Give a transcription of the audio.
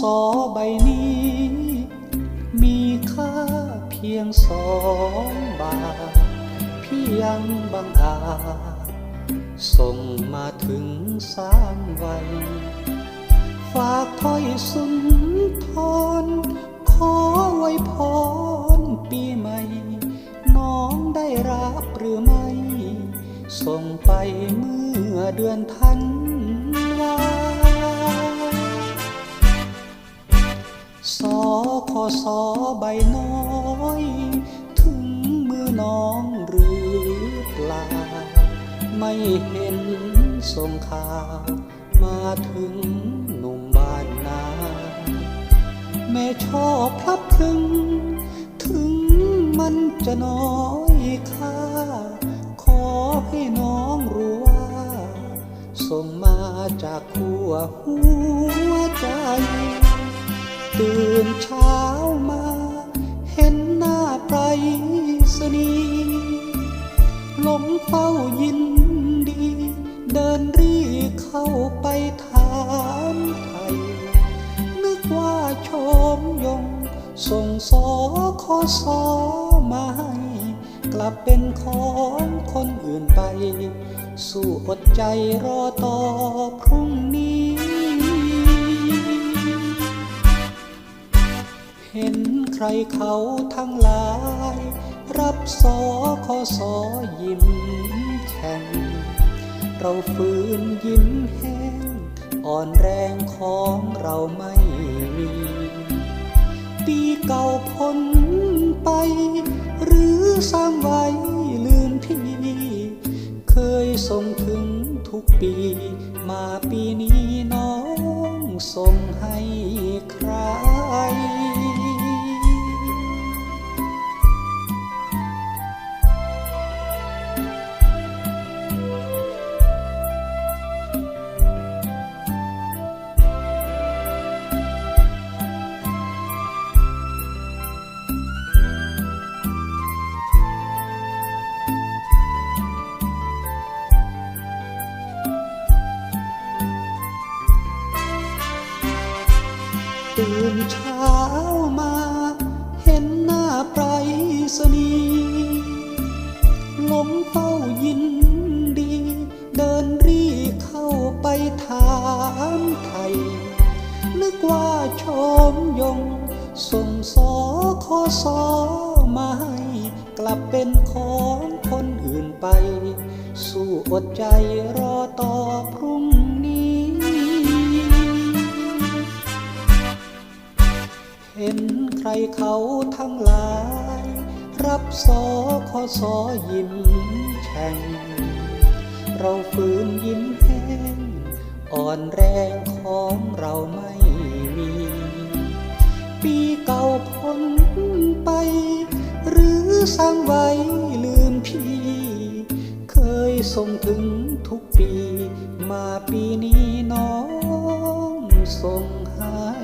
สอขอใบนี้ มีค่าเพียงสองบาท พี่ยังบังอาจส่งมาถึงสามวัยฝากถ้อยสุนทรขอไว้พรปีใหม่ น้องได้รับหรือไม่ ส่งไปเมื่อเดือนธัน อขอสอใบน้อย ถึงมือน้องหรือเปล่า ไม่เห็นส่งข่าวมาถึงหนุ่มบ้านนาแม่ชอบพลับพลึง ถึงมันจะน้อยค่า ขอให้น้องรู้ว่า ส่งมาจากขั้วหัวใจ ตื่นเช้ามา เห็นหน้าไปรษณีย์ลมเฝ้ายินดี เดินรีเข้าไปถามไทย นึกว่าชมยง ส่งสอขอสอมาให้กลับเป็นของคนอื่นไป สู้อดใจรอต่อพรุ่งนี้ รเขาทั้งหลาย รับสอขอสอยิ้มแฉ่งเราฝืนยิ้มแห้ง อ่อนแรงของเราไม่มี ปีเก่าพ้นไป หรือสร้างไว้ลืมพี่ เคยส่งถึงทุกปี มาปีนี้น้องส่งให้ใคร ตื่นเช้ามา เห็นหน้าไปรษณีย์ลมเฝ้ายินดี เดินรีเข้าไปถามไทย นึกว่าชมยง ส่งสอขอสอมาให้กลับเป็นของคนอื่นไป สู้อดใจรอต่อพรุ่ง เขาทั้งหลาย รับสอขอสอยิ้มแฉ่งเราฟื้นยิ้มแห้งอ่อนแรงของเราไม่มี ปีเก่าพ้นไป หรือสร้างไว้ลืมพี่ เคยส่งถึงทุกปี มาปีนี้น้องส่งหาย